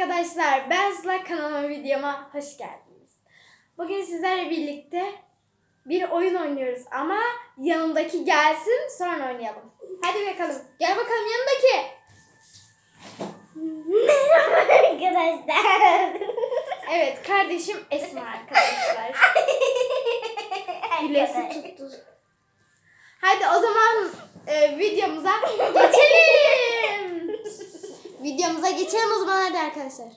arkadaşlar. Ben Sıla kanalıma videoma hoş geldiniz. Bugün sizlerle birlikte bir oyun oynuyoruz ama yanımdaki gelsin sonra oynayalım. Hadi bakalım. Gel bakalım yanımdaki. Merhaba arkadaşlar. Evet kardeşim Esma arkadaşlar. Gülesi tuttu. Hadi o zaman e, videomuza geçelim. Videomuza geçelim o zaman hadi arkadaşlar.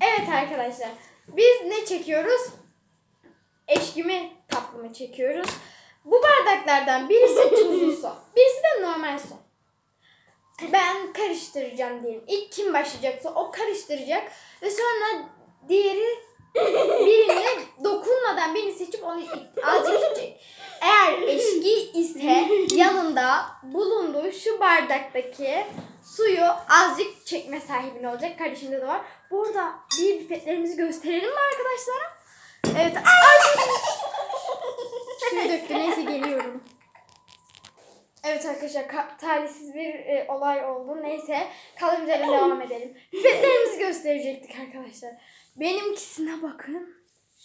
Evet arkadaşlar. Biz ne çekiyoruz? Eşkimi tatlımı çekiyoruz. Bu bardaklardan birisi tuzlu su. Birisi de normal su. Ben karıştıracağım diyelim. İlk kim başlayacaksa o karıştıracak. Ve sonra diğeri birine dokunmadan birini seçip onu azıcık içecek. Eğer eşki ise yanında bulunduğu şu bardaktaki suyu azıcık çekme sahibine olacak. Kardeşimde de var. Burada bir pipetlerimizi gösterelim mi arkadaşlara? Evet. Ay! Suyu döktü. Neyse geliyorum. Evet arkadaşlar ka- talihsiz bir e, olay oldu. Neyse yerden devam edelim. Pipetlerimizi gösterecektik arkadaşlar. Benimkisine bakın.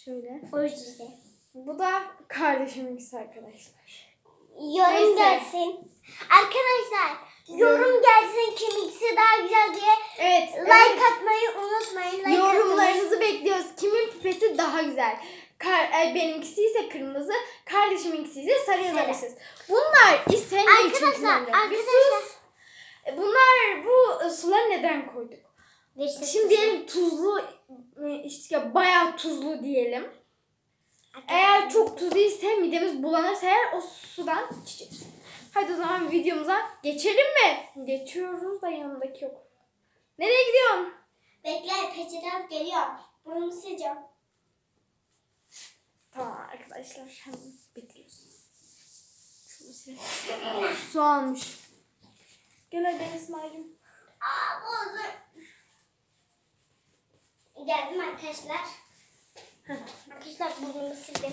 Şöyle. Orijinal. Bu da kardeşiminkisi arkadaşlar. Yorum Neyse. gelsin. Arkadaşlar yorum gelsin kimisi daha güzel diye Evet. like atmayı unutmayın. Like Yorumlarınızı bekliyoruz. Kimin pipeti daha güzel? Kar, e, benimkisi ise kırmızı, kardeşiminkisi ise sarı yazabilirsiniz. Bunlar ise ne için Arkadaşlar, arkadaşlar. E, Bunlar bu e, suları neden koyduk? Atın. Şimdi diyelim tuzlu e, işte bayağı tuzlu diyelim. Eğer çok tuzlu ise midemiz bulanırsa eğer o sudan içeceğiz. Hadi o zaman videomuza geçelim mi? Geçiyoruz da yanındaki yok. Nereye gidiyorsun? Bekle peçete alıp geliyorum. Burnumu sileceğim. Tamam arkadaşlar hemen bekliyoruz. Su almış. Gel hadi İsmail'im. Aa bozdur. Geldim arkadaşlar. arkadaşlar burnumu sildim.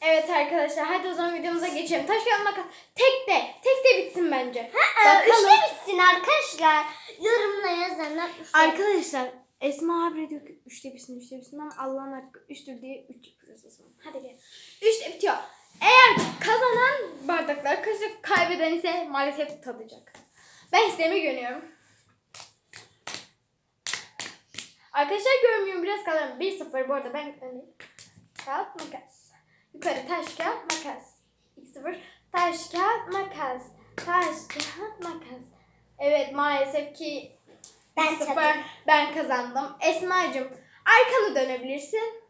Evet arkadaşlar hadi o zaman videomuza geçelim. Taş kağıt makas. Tek de. Tek de bitsin bence. Bakalım. Bakalım. Üçte bitsin arkadaşlar. Yorumla yazanlar üçte. Arkadaşlar Esma abi diyor ki üçte bitsin üçte bitsin ama Allah'ın hakkı üçtür diye üç yapıyoruz o zaman. Hadi gel. Üçte bitiyor. Eğer kazanan bardaklar kaçacak kaybeden ise maalesef tadacak. Ben istemi görüyorum. Arkadaşlar görmüyorum biraz kalalım. 1-0 bu arada ben öndeyim. Kağıt makas. Yukarı taş kağıt makas. 2-0 taş kağıt makas. Taş kağıt makas. Evet maalesef ki Ben sıfır ben kazandım. Esma'cığım arkanı dönebilirsin.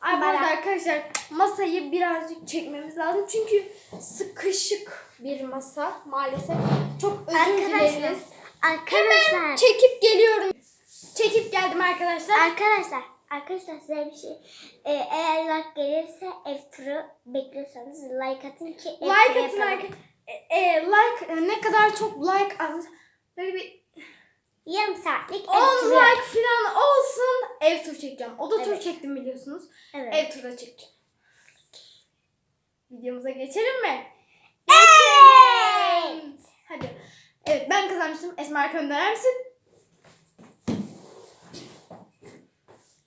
Ay bu arada arkadaşlar masayı birazcık çekmemiz lazım. Çünkü sıkışık bir masa maalesef. Çok özür dileriz. Arkadaşlar. Çekip geliyorum. Çekip geldim arkadaşlar. Arkadaşlar. Arkadaşlar size bir şey. Ee, eğer like gelirse ev turu bekliyorsanız like atın ki ev like turu atın arkadaşlar. E, e, like e, ne kadar çok like alırız. Böyle bir Yarım saatlik 10 ev turu. like falan olsun ev tur çekeceğim. O da tur Evet. çektim biliyorsunuz. Evet. Ev turu da çekeceğim. Videomuza geçelim mi? Evet. Hadi. Evet ben kazanmıştım. Esma arkanı döner misin?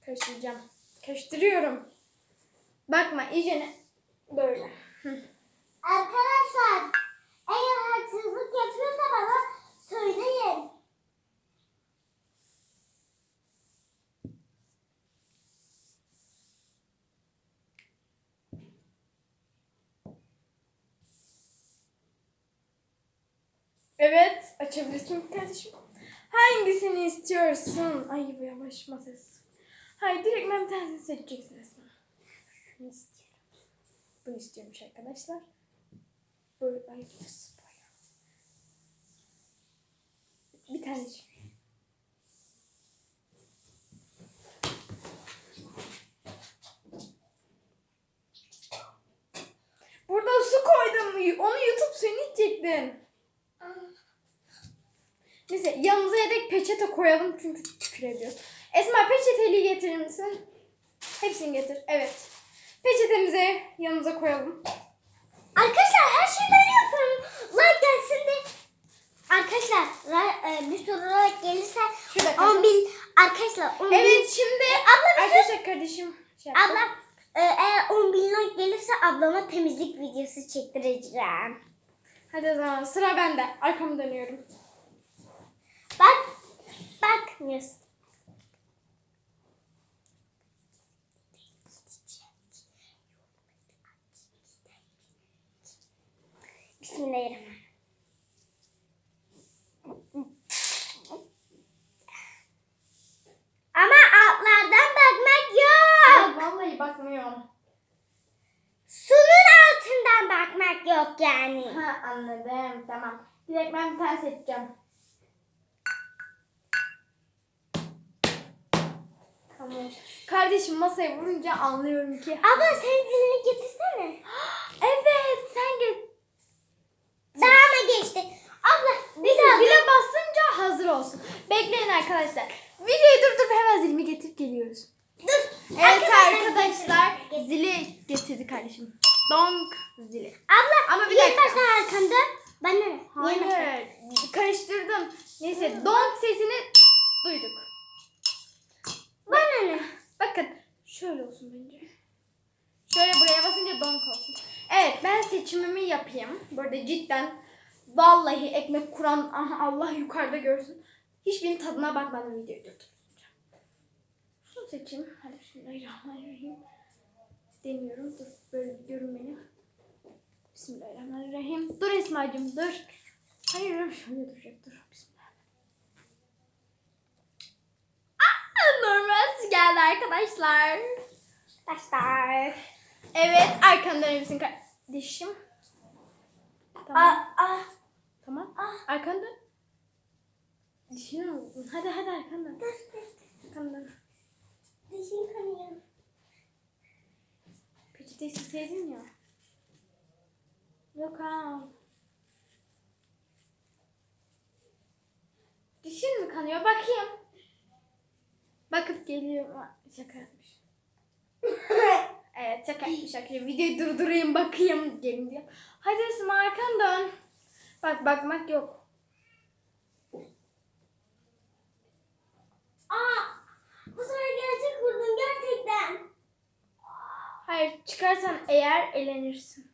Karıştıracağım. Karıştırıyorum. Bakma iyice? Böyle. Arkadaşlar eğer haksızlık yapıyorsa bana söyleyin. Evet açabilirsin kardeşim. Hangisini istiyorsun? Ay bu yavaş masası. Hayır direkt ben bir tanesini seçeceksin Esma. Şunu istiyorum. Bunu istiyormuş arkadaşlar. Böyle ay nasıl. Bir tane. Burada su koydum. Onu yutup suyunu içecektin. Neyse yanımıza yedek peçete koyalım çünkü tükür ediyoruz. Esma peçeteli getirir misin? Hepsini getir. Evet. Peçetemizi yanımıza koyalım. Arkadaşlar her şeyi ben yapıyorum. Like gelsin de. Arkadaşlar like, e, bir soru like gelirse Şurada 10 bin Arkadaşlar 10 bin, Evet şimdi Abla bir sus. arkadaşlar kardeşim şey yaptı. abla e, eğer 10 bin like gelirse ablama temizlik videosu çektireceğim. Hadi o zaman sıra bende. Arkamı dönüyorum. Bak. Bak. Bismillahirrahmanirrahim. Ama altlardan bakmak yok. Vallahi bakmıyorum. Sunun altından bakmak yok yani. Ha anladım tamam. Direkt ben bir tane seçeceğim. Tamam. Kardeşim masaya vurunca anlıyorum ki. Abla sen zilini getirsene. Evet sen git. Sırama geçti. Abla bir daha. zile basınca hazır olsun. Bekleyin arkadaşlar. Videoyu durdurup hemen zilimi getirip geliyoruz. Dur. Evet arkadaşlar zili getirdi kardeşim. Donk zili. Abla Ama bir dakika. baştan arkamda? Ben baştan? Hayır. Karıştırdım. Neyse donk sesini duyduk. Bana ne? Bakın şöyle olsun bence. Basınca donk. Evet ben seçimimi yapayım. Burada cidden vallahi ekmek kuran aha Allah yukarıda görsün. Hiçbirinin tadına bakmadan videoyu durduracağım. Şunu seçeyim. Hadi bismillahirrahmanirrahim. Deniyorum. Dur böyle görün Bismillahirrahmanirrahim. Dur Esma'cığım dur. Hayır şöyle duracak dur. Bismillah. Aa, normal geldi arkadaşlar. Başlar. Evet arkanı döner misin kardeşim? Tamam. Aa, aa. Tamam. Arkanı dön. Dişini vurdun? Hadi hadi arkanı dön. Arkanı dön. Dişim kanıyor. Peçeteyi silseydin ya. Yok ha. Dişin mi kanıyor? Bakayım. Bakıp geliyor. Şaka yapmış. Evet şaka yapmış arkadaşlar. Videoyu durdurayım bakayım gelin diye. Hadi Esma arkanı dön. Bak bakmak yok. Aa, bu sefer gerçek vurdun gerçekten. Hayır çıkarsan eğer elenirsin.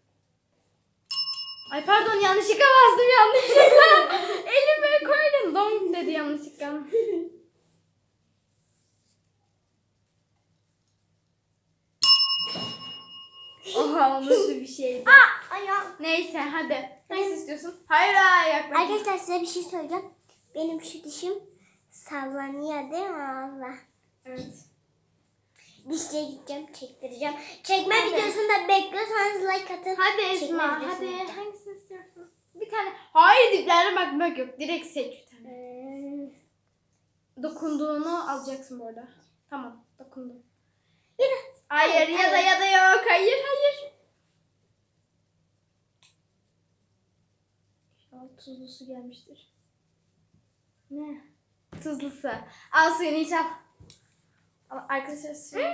Ay pardon yanlışlıkla bastım yanlışlıkla. Elime koydum. Dong dedi yanlışlıkla. Nasıl bir şeydi. Aa, ayağım. Neyse hadi. Nasıl istiyorsun? Hayır hayır yaklaşma. Arkadaşlar size bir şey söyleyeceğim. Benim şu dişim sallanıyor değil mi Allah? Evet. Dişçiye gideceğim, çektireceğim. Çekme Hadi. videosunda bekliyorsanız like atın. Hadi Esma videosunu hadi. yapacağım. Hangisini istiyorsun? Bir tane. Hayır diplerine bakmak yok. Direkt seç bir tane. Hmm. Dokunduğunu alacaksın bu arada. Tamam dokundum. Yine. Hayır ya da ya da yok. Hayır hayır. İnşallah tuzlu su gelmiştir. Ne? Tuzlu su. Al suyunu iç al. Al arkadaşlar suyu.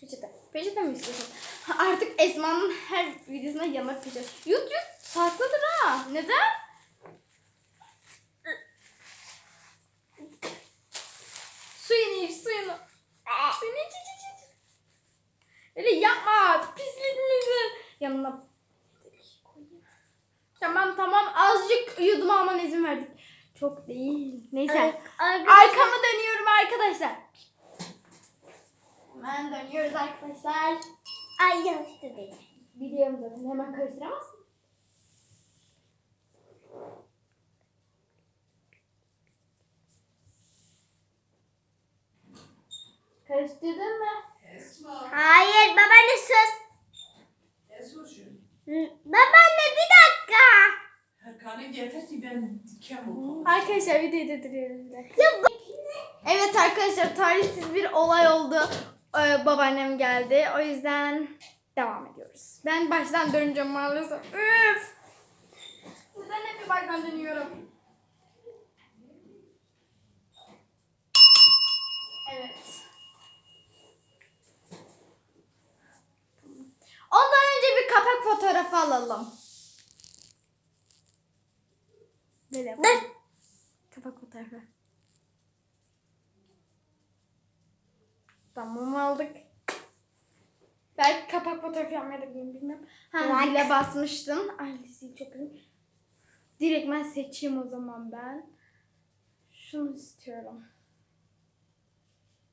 Peçete. Peçete mi istiyorsun? Artık Esma'nın her videosuna yamak peçete. Yut yut. Saklıdır ha. Neden? Suyunu iç suyunu. Suyunu iç iç iç. Öyle yapma. Pislik Yanına Tamam tamam azıcık yudum alman izin verdik. Çok değil. Neyse. Ar- arkadaşlar- Arkamı dönüyorum arkadaşlar. Hemen dönüyoruz arkadaşlar. Ay yanlış da değil. Biliyorum zaten hemen karıştıramazsın. Karıştırdın mı? Esma, Hayır babaanne sus. Esma'cığım. Hı, Babaanne bir dakika. Hakan'ı getir ki ben dikem okum. Arkadaşlar videoyu durduruyoruz bir dakika. Evet arkadaşlar tarihsiz bir olay oldu. Ee, babaannem geldi. O yüzden devam ediyoruz. Ben baştan döneceğim maalesef. Üf! Neden hep baştan dönüyorum? Evet. Ondan önce bir kapak fotoğrafı alalım. Böyle yapalım. Kapak fotoğrafı. Tamam aldık. Belki kapak fotoğrafı yapmaya da bilmiyorum. bilmiyorum. Ha Like. zile basmıştın. Ay zil çok iyi. Direkt ben seçeyim o zaman ben. Şunu istiyorum.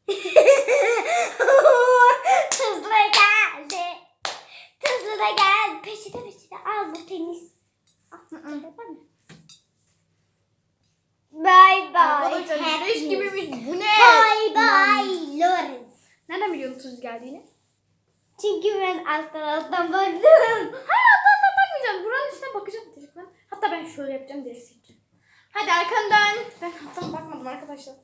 Tuzlu geldi. Da geldi. Peçete peçete al bu temiz. Bye bye. Arkadaşlar happiness. gibi bir bu ne? Bye bye Lawrence. Nereden biliyorsun tuz geldiğini? Çünkü ben alttan alttan baktım. Hayır alttan alttan bakmayacağım. Buranın üstüne bakacağım direkt ben. Hatta ben şöyle yapacağım direkt. Hadi arkandan. Ben alttan bakmadım arkadaşlar.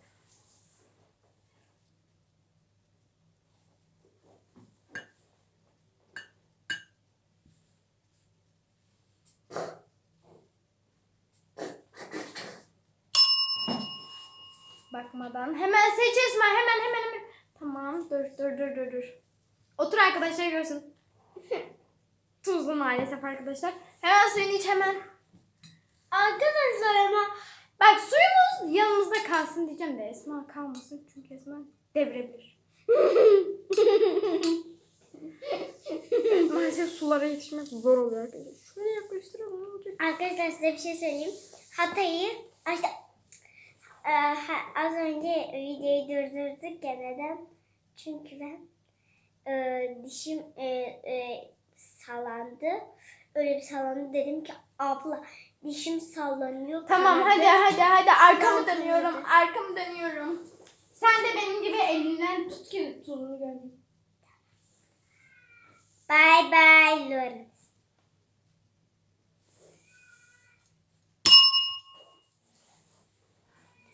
Bakmadan. Hemen seç Esma. Hemen hemen hemen. Tamam. Dur dur dur. Otur arkadaşlar görsün. Tuzlu maalesef arkadaşlar. Hemen suyunu iç hemen. Arkadaşlar ama Bak suyumuz yanımızda kalsın diyeceğim de Esma kalmasın çünkü Esma devirebilir. Maalesef sulara yetişmek zor oluyor arkadaşlar. Şuraya yaklaştıralım ne olacak? Arkadaşlar size bir şey söyleyeyim. Hatay'ı işte, e, ha- az önce videoyu durdurduk ya neden? Çünkü ben e, dişim e, e, sallandı. Öyle bir sallandı dedim ki abla dişim sallanıyor. Tamam kanadı." hadi hadi hadi arkamı dönüyorum arkamı dönüyorum. Sen de benim gibi elinden tut ki tuzunu göreyim. Bye bye Lawrence.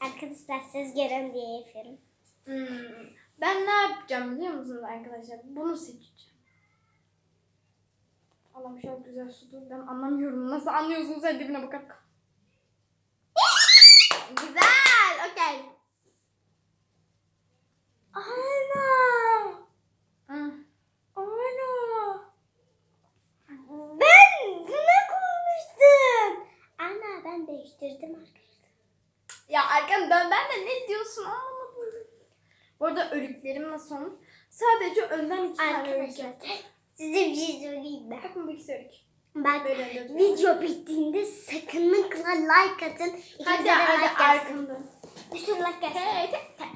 Arkadaşlar siz görün diye yapıyorum. Hmm, Ben ne yapacağım biliyor musunuz arkadaşlar? Bunu seçeceğim. Allah'ım çok güzel sudur. Ben anlamıyorum. Nasıl anlıyorsunuz? Hadi dibine bakar. güzel. Okey. Ana! Ana! Ben buna koymuştum. Ana ben değiştirdim arkadaşlar. Ya arkanı dön. Ben de ne diyorsun anlamadım. Bu arada örüklerim nasıl olmuş? Sadece önden iki tane örük Arkadaşlar yaptım. size bir şey söyleyeyim mi? Bakın bu ikisi örük. Bak Böyle de duruyor. video bittiğinde sakınlıkla like atın. İkinize Hadi de hadi like gelsin. arkamda. Bir sürü like gelsin. Hey, tek tek.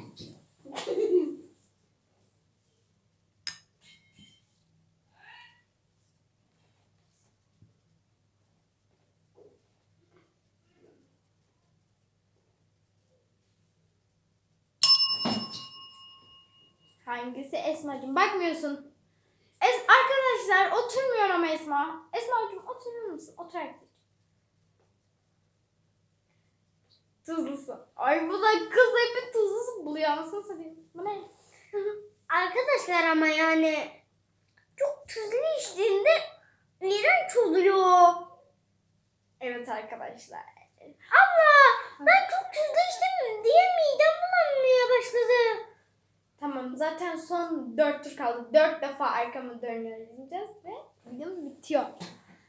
Hangisi Esma'cığım? Bakmıyorsun. Es Arkadaşlar oturmuyor ama Esma. Esma'cığım oturur musun? Otur arkadaşlar. Tuzlusu. Ay bu da kız hep tuzlusu buluyor anasını satayım. Bu ne? Arkadaşlar ama yani çok tuzlu içtiğinde iğrenç oluyor. Evet arkadaşlar. Abla ben çok tuzlu içtim diye midem bulanmaya başladı. Tamam zaten son 4 tur kaldı. 4 defa arkamı dönüyoruz diyeceğiz ve videomuz bitiyor.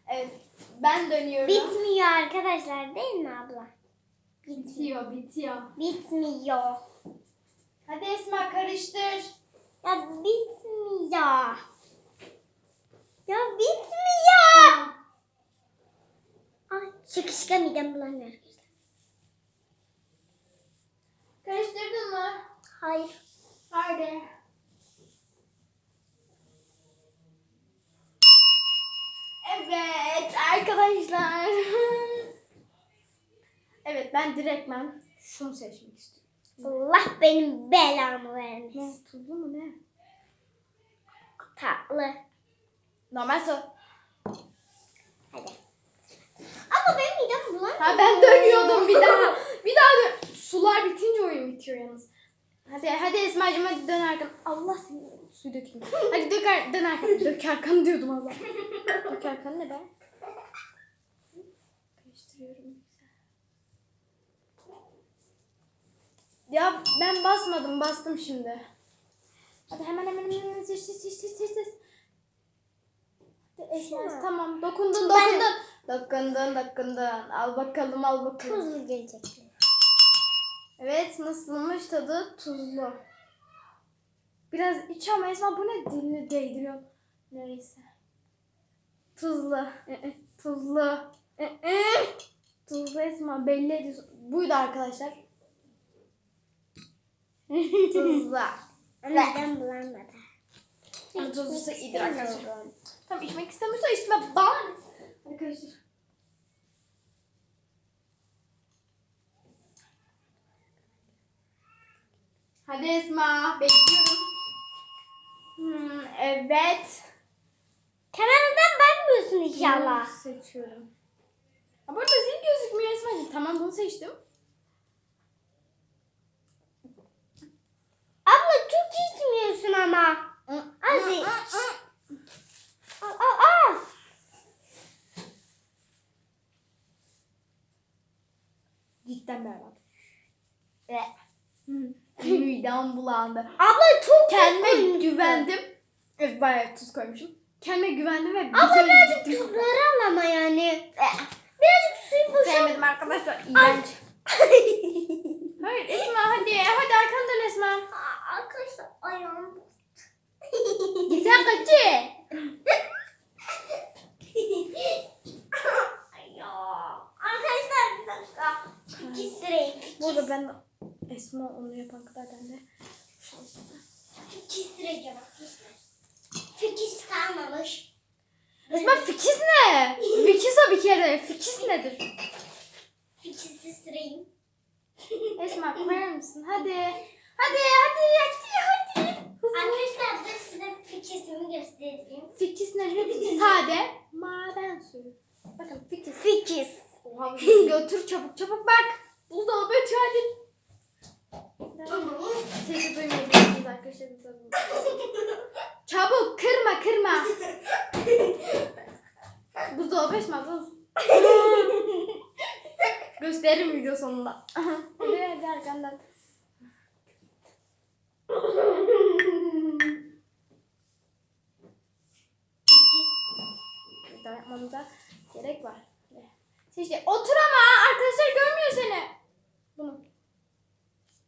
Evet ben dönüyorum. Bitmiyor arkadaşlar değil mi abla? bitiyor bitiyor. Bitmiyor. Hadi Esma karıştır. Ya bitmiyor. Ya bitmiyor. Ay şakışka midem bulanıyor arkadaşlar. Karıştırdın mı? Hayır. Hadi. Evet arkadaşlar. evet ben direktmen şunu seçmek istiyorum. Allah benim belamı vermesin. Ne tuzlu mu ne? Tatlı. Normal su. Hadi. Ama benim midem bulanmıyor. Ha ben dönüyordum bir daha. Bir daha dön. Sular bitince oyun bitiyor yalnız. Hadi hadi Esma'cığım hadi dön arkan. Allah seni suyu dökeyim. Hadi dök dön arkan. Dök arkanı diyordum az daha. Dök arkanı ne be? Karıştırıyorum güzel. Ya ben basmadım bastım şimdi. Hadi hemen hemen hemen seç seç. seç. Hadi Esma Şuna. tamam dokundun Ben- dokundun. Dokundun dokundun. Al bakalım al bakalım. Tuzlu gelecek. Evet nasılmış tadı? Tuzlu. Biraz iç ama Esma bu ne dilini değdiriyor. Neyse. Tuzlu. Tuzlu. Tuzlu Esma belli ediyorsun. Buydu arkadaşlar. Tuzlu. Midem bulanmadı. Ama tuzlusu iyidir arkadaşlar. Tamam içmek istemiyorsa içme bana. ne? Arkadaşlar. Hadi Esma bekliyorum. Hmm, evet. Kameradan bakmıyorsun inşallah. Bunu Seçiyorum. Ama burada zil gözükmüyor Esma'cığım. Tamam bunu seçtim. Abla çok içmiyorsun ama. Az iç. Al. Cidden berbat. Midem bulandı. Abla çok Kendime güvendim. Evet bayağı tuz koymuşum. Kendime güvendim ve bir Abla kere birazcık gittim. tuzları al ama yani. Birazcık suyu boşalt. Sevmedim arkadaşlar. İğrenç. Hayır Esma hadi. Hadi arkanı dön Esma. Arkadaşlar ayağım. Sen kaçı. Ay ya. Arkadaşlar bir dakika. İki sırayım. Burada ben Esma onu yapan kadar ben de. İki sırayım arkadaşlar. Fikis kalmamış. Esma fikiz ne? Fikiz o bir kere. Fikiz nedir? Fikisi sırayım. Esma koyar mısın? Hadi hadi hadi hadi. Arkadaşlar ben size fikisimi göstereyim. Fikiz ne biliyor musun? Sade. Maden suyu. Bakın fikiz. Fikis. Oha götür çabuk çabuk bak. Buzdolabı ötüyor hadi. Sesi duymayabilirsiniz arkadaşlar. Çabuk kırma kırma. Buzdolabı Esma dur. Gösteririm video sonunda. hadi hadi arkandan. Daha yapmamıza gerek var. İşte otur ama arkadaşlar görmüyor seni. Bunu.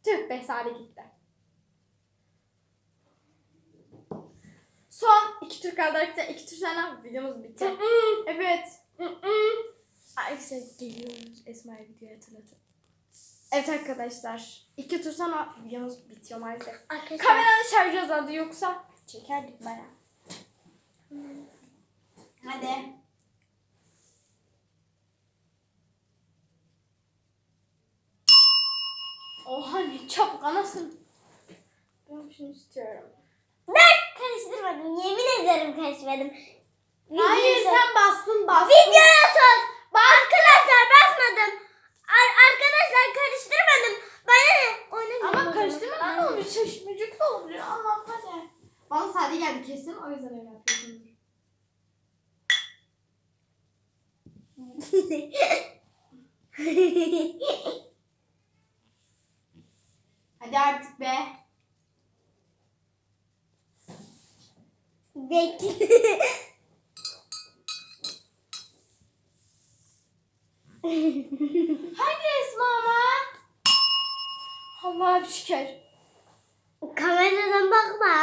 Tüh be Sare gitti. Son iki tur kaldı arkadaşlar. İki tur sonra videomuz bitti. evet. Arkadaşlar geliyoruz Esma'ya videoyu hatırlatın. Evet arkadaşlar. iki tur sonra videomuz bitiyor maalesef. Arkadaşlar. Kameranın şarjı azaldı yoksa çekerdik baya. Hadi. Oha ne çabuk anasını. Ben şunu istiyorum. Ben karıştırmadım. Yemin ederim karıştırmadım. Hayır Videoya sor. sen bastın bastın. Videoya sor. Arkadaşlar basmadım. Ar- arkadaşlar karıştırmadım. Bana ne? Oynamıyorum. o Ama zaman. karıştırmadan da olur. Şaşırmacık da olabilir. Allah'ım hadi. Bana sade geldi kesin. O yüzden öyle yapıyorsun. Hadi artık be. Bekle. Hadi Esma ama. Allah'a şükür. Kameradan bakma.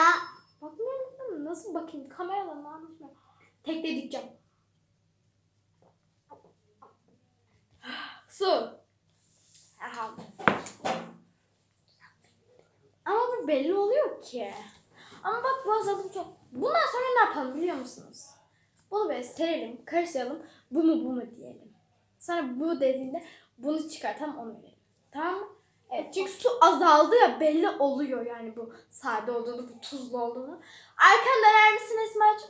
Bakmıyor musun? Nasıl bakayım? Kameradan anlaşmıyor. Tekte dikeceğim. Su. Aha. Ama bu belli oluyor ki. Ama bak bu azaldım çok. Bundan sonra ne yapalım biliyor musunuz? Bunu böyle serelim, karıştıralım. Bu mu bu mu diyelim. Sonra bu dediğinde bunu çıkartalım onu verelim. Tamam mı? Evet çünkü su azaldı ya belli oluyor yani bu sade olduğunu, bu tuzlu olduğunu. Arkanı döner misin Esma'cığım?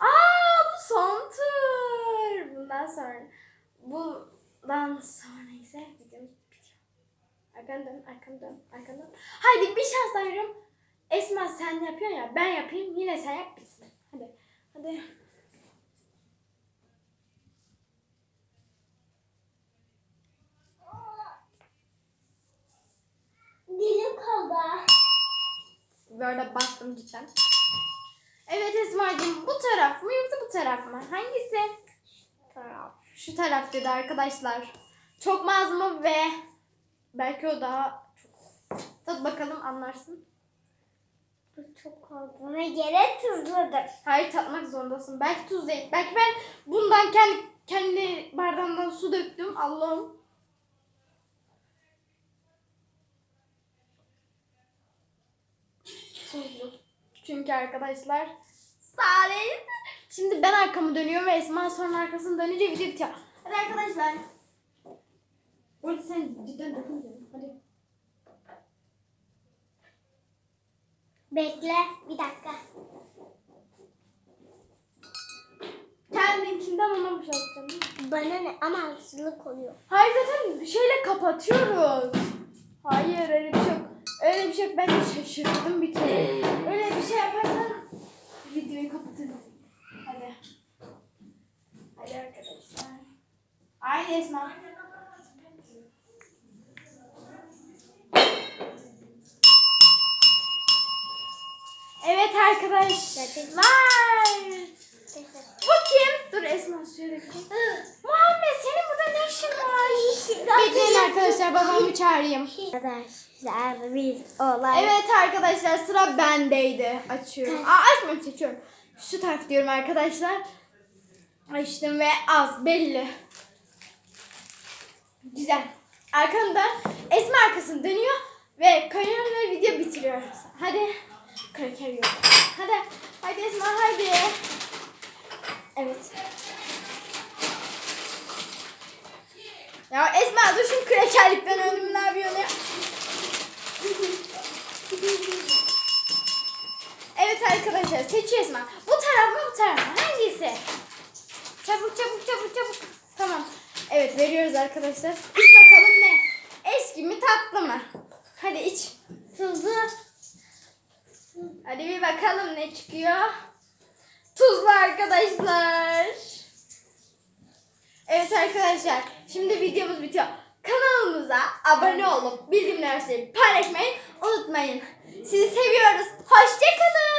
Aa bu son tur. Bundan sonra bundan sonra ise videomuz bitiyor. Arkanı dön, arkanı dön, arkanı dön. Haydi bir şans daha veriyorum. Esma sen yapıyorsun ya ben yapayım yine sen yap bitsin. Hadi. Hadi. Dilim kaldı. Böyle bastım cidden. Evet Esma'cığım bu taraf mı yoksa bu taraf mı? Hangisi? Taraf. Şu taraf dedi arkadaşlar. Çok mazlum ve belki o daha çok. Tat bakalım anlarsın. Bu çok olduğuna göre tuzludur. Hayır tatmak zorundasın. Belki tuz değil. Belki ben bundan kendi kendi bardağımdan su döktüm. Allah'ım. Tuzlu. Çünkü arkadaşlar Salih. Şimdi ben arkamı dönüyorum ve Esma sonra arkasını dönünce video bitiyor. Hadi arkadaşlar. Orada sen cidden dökün Hadi. Bekle bir dakika. Kendinkinden ona boşaltacağım? Bana ne ama haksızlık oluyor. Hayır zaten şeyle kapatıyoruz. Hayır öyle bir şey yok. Öyle bir şey yok. Ben de şaşırdım bir kere. Öyle bir şey yaparsan videoyu kapatırım. Hadi. Hadi arkadaşlar. Aynı Esma. Evet arkadaşlar. Bu kim? Dur Esma suya dökeyim. Muhammed senin burada ne işin var? Bekleyin arkadaşlar babamı çağırayım. Arkadaşlar biz olay. Evet arkadaşlar sıra bendeydi. Açıyorum. Aa açmıyorum seçiyorum. Şu taraf diyorum arkadaşlar. Açtım ve az belli. Güzel. Arkamda Esma arkasını dönüyor ve kayıyorum ve video bitiriyor. Hadi. Kraker. Hadi. Hadi Esma hadi. Evet. Ya Esma dur şu krekerlikten önüm ne yapıyorsun ya? Evet arkadaşlar seçiyor Esma. Bu taraf mı bu taraf mı? Hangisi? Çabuk çabuk çabuk çabuk. Tamam. Evet veriyoruz arkadaşlar. İç bakalım ne? Eski mi tatlı mı? Hadi iç. Tuzlu. Hadi bir bakalım ne çıkıyor. Tuzlu arkadaşlar. Evet arkadaşlar. Şimdi videomuz bitiyor. Kanalımıza abone olup bildirimleri paylaşmayı unutmayın. Sizi seviyoruz. Hoşçakalın.